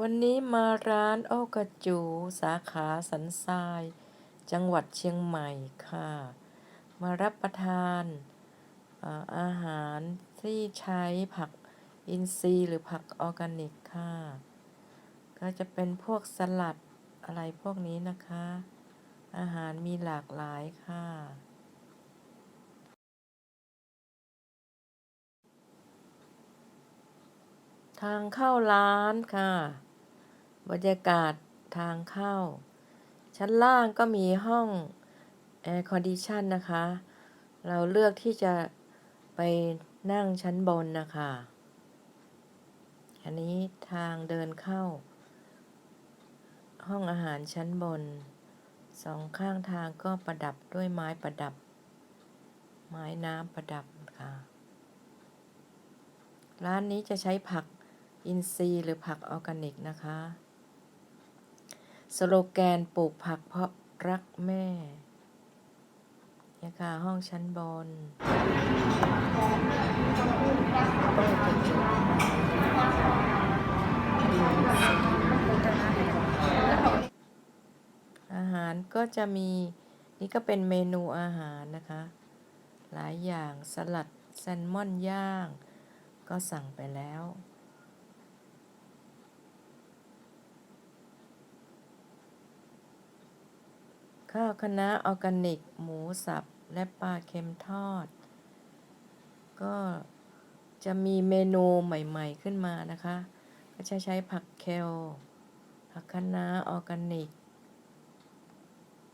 วันนี้มาร้านโอกระจู สาขาสันทราย จังหวัดเชียงใหม่ค่ะ มารับประทานอาอาหารที่ใช้ผักอินทรีย์หรือผักออร์แกนิกค่ะ ก็จะเป็นพวกสลัดอะไรพวกนี้นะคะ อาหารมีหลากหลายค่ะ ทางเข้าร้านค่ะ บรรยากาศทางเข้า ชั้นล่างก็มีห้องแอร์คอนดิชันนะคะ เราเลือกที่จะไปนั่งชั้นบนนะคะ อันนี้ทางเดินเข้า ห้องอาหารชั้นบน สองข้างทางก็ประดับด้วยไม้ประดับ ไม้น้ำประดับค่ะ ร้านนี้จะใช้ผัก อินทรีย์หรือผักออร์แกนิกนะคะ สโลแกนปลูกผักเพราะรักแม่นี่ยค่ะห้องชั้นบนอาหารก็จะมี นี่ก็เป็นเมนูอาหารนะคะ หลายอย่างสลัดแซลมอนย่าง ก็สั่งไปแล้ว ข้าวคะน้าออร์แกนิก หมูสับ และปลาเค็มทอด ก็จะมีเมนูใหม่ๆขึ้นมานะคะ ก็จะใช้ผักเคลผักคะน้าออร์แกนิก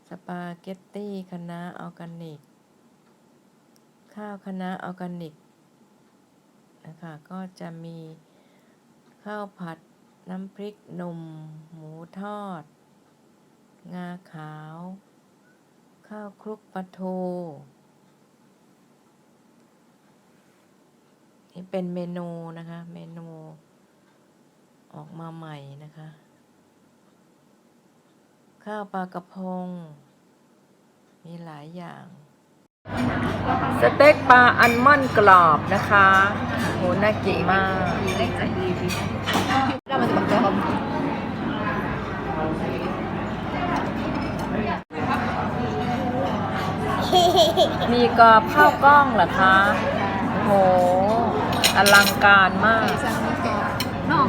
สปาเกตตี้คะน้าออร์แกนิก ข้าวคะน้าออร์แกนิกนะคะก็จะมีข้าวผัดน้ำพริกหนุ่ม หมูทอด งาขาว ข้าวคลุกปลาทูนี่เป็นเมนูนะคะ เมนู ออกมาใหม่นะคะ ข้าวปลากระพง มีหลายอย่าง สเต็กปลาอัลมอนด์กรอบนะคะโหน่ากินมาก เรามาจะบอกเจ้าของ มีกรอบข้าวกล้องเหรอคะโอ้โหอลังการมากน้อง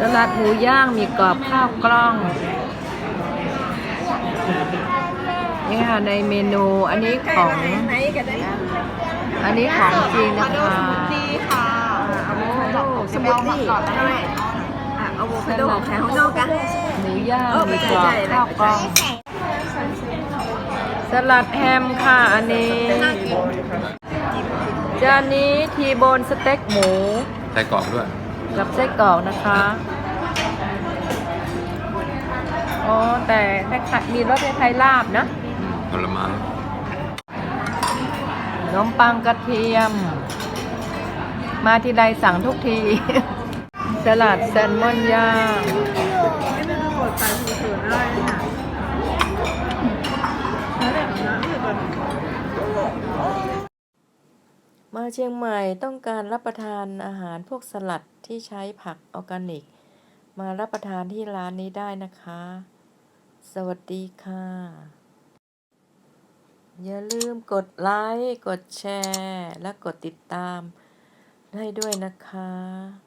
สลัดหมูย่างมีกรอบข้าวกล้องนี่ค่ะในเมนูอันนี้ของไหนกันได้อันนี้ของจริงนะคะดีค่ะอะโวคาโดสมูทตี้ได้อะอะโวคาโดแข็งข้างนอกกันหมูย่างมีกรอบข้าวกล้อง สลัดแฮมค่ะอันนี้ จานนี้ทีโบนสเต็กหมู ใส่กรอบด้วย กับไส้กรอกนะคะ อ๋อ แต่คล้ายๆมีรสคล้ายๆลาบนะผลไม้ขนมปังกระเทียม มาทีใดสั่งทุกที สลัดแซลมอนย่าง ไม่ได้ดูกดไปคือส่วนได้ค่ะแล้วแบบนั้นคือแบบ มาเชียงใหม่ต้องการรับประทานอาหารพวกสลัดที่ใช้ผักออร์แกนิก มารับประทานที่ร้านนี้ได้นะคะ สวัสดีค่ะ อย่าลืมกดไลค์ กดแชร์ และกดติดตามได้ด้วยนะคะ